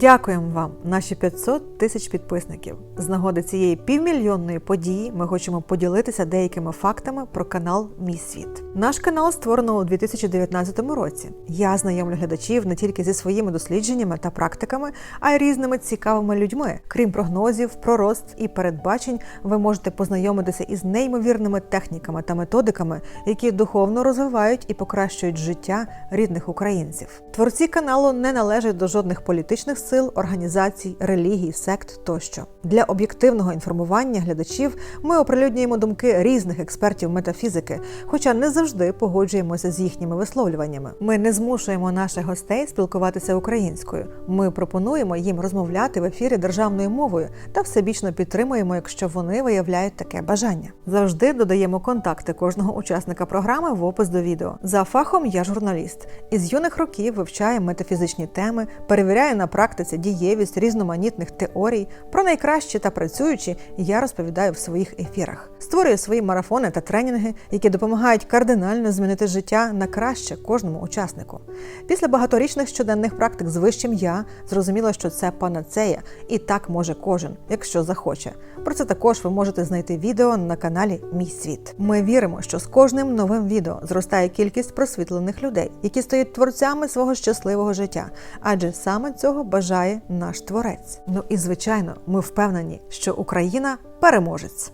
Дякуємо вам, наші 500 тисяч підписників. З нагоди цієї півмільйонної події ми хочемо поділитися деякими фактами про канал Мій світ. Наш канал створено у 2019 році. Я знайомлю глядачів не тільки зі своїми дослідженнями та практиками, а й різними цікавими людьми. Крім прогнозів, пророст і передбачень, ви можете познайомитися із неймовірними техніками та методиками, які духовно розвивають і покращують життя рідних українців. Творці каналу не належать до жодних політичних сил, організацій, релігій, сект тощо. Для об'єктивного інформування глядачів ми оприлюднюємо думки різних експертів метафізики, хоча не завжди погоджуємося з їхніми висловлюваннями. Ми не змушуємо наших гостей спілкуватися українською. Ми пропонуємо їм розмовляти в ефірі державною мовою та всебічно підтримуємо, якщо вони виявляють таке бажання. Завжди додаємо контакти кожного учасника програми в опис до відео. За фахом я журналіст. Із юних років вивчаю метафізичні теми, перевіряю на практиці дієвість різноманітних теорій. Про найкращі та працюючі я розповідаю в своїх ефірах. Створюю свої марафони та тренінги, які допомагають кардинально змінити життя на краще кожному учаснику. Після багаторічних щоденних практик з вищим я зрозуміла, що це панацея, і так може кожен, якщо захоче. Про це також ви можете знайти відео на каналі Мій світ. Ми віримо, що з кожним новим відео зростає кількість просвітлених людей, які стають творцями свого щасливого життя, адже саме цього бажає наш творець. Ну і звичайно, ми впевнені, що Україна переможець.